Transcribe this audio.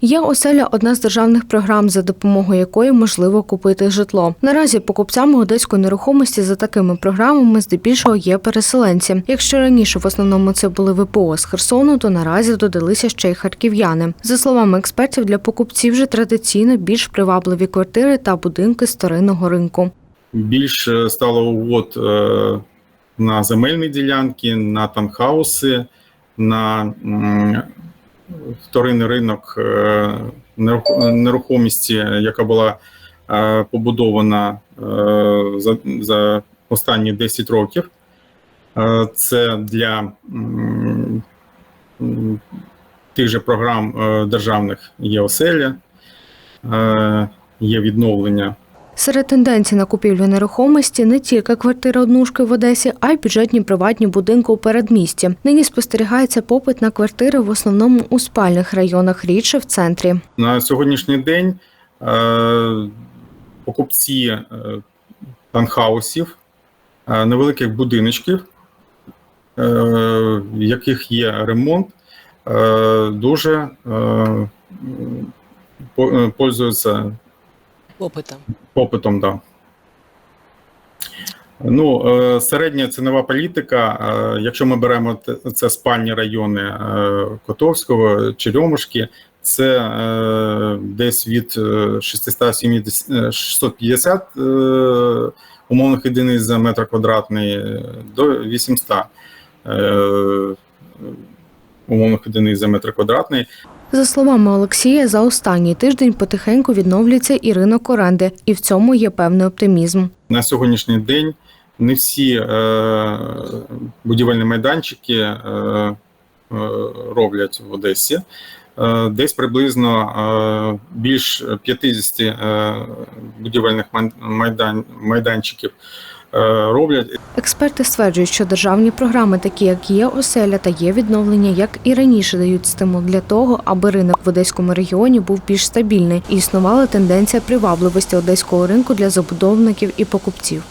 Є оселя одна з державних програм, за допомогою якої можливо купити житло. Наразі покупцями одеської нерухомості за такими програмами здебільшого є переселенці. Якщо раніше в основному це були ВПО з Херсону, то наразі додалися ще й харків'яни. За словами експертів, для покупців вже традиційно більш привабливі квартири та будинки старинного ринку. Більше стало угод е, на земельні ділянки, на танхауси, на вторинний ринок е, нерухомості, яка була е, побудована е, за, за останні 10 років. Це для тих же програм державних є оселя, є відновлення Серед тенденцій на купівлю нерухомості не тільки квартири однушки в Одесі, а й бюджетні приватні будинки у передмісті. Нині спостерігається попит на квартири в основному у спальних районах, рідше в центрі. На сьогоднішній день е, покупці е, танхаусів, е, невеликих будиночків, в яких є ремонт, дуже по- пользуються Попитом. попитом. Да. Ну, е, середня цінова політика, е, якщо ми беремо це спальні райони е, Котовського, Черемушки, це десь від е, 670, е, 650 е, умовних одиниць за метр квадратний до 800 е, умовних одиниць за метр квадратний. За словами Олексія, за останній тиждень потихеньку відновлюється і ринок оренди, і в цьому є певний оптимізм. На сьогоднішній день не всі е, будівельні майданчики е, е, роблять в Одесі. Десь приблизно більш 50 е, будівельних май- майдан, майданчиків роблять. Експерти стверджують, що державні програми, такі як є оселя та є відновлення, як і раніше дають стимул для того, аби ринок в одеському регіоні був більш стабільний і існувала тенденція привабливості одеського ринку для забудовників і покупців.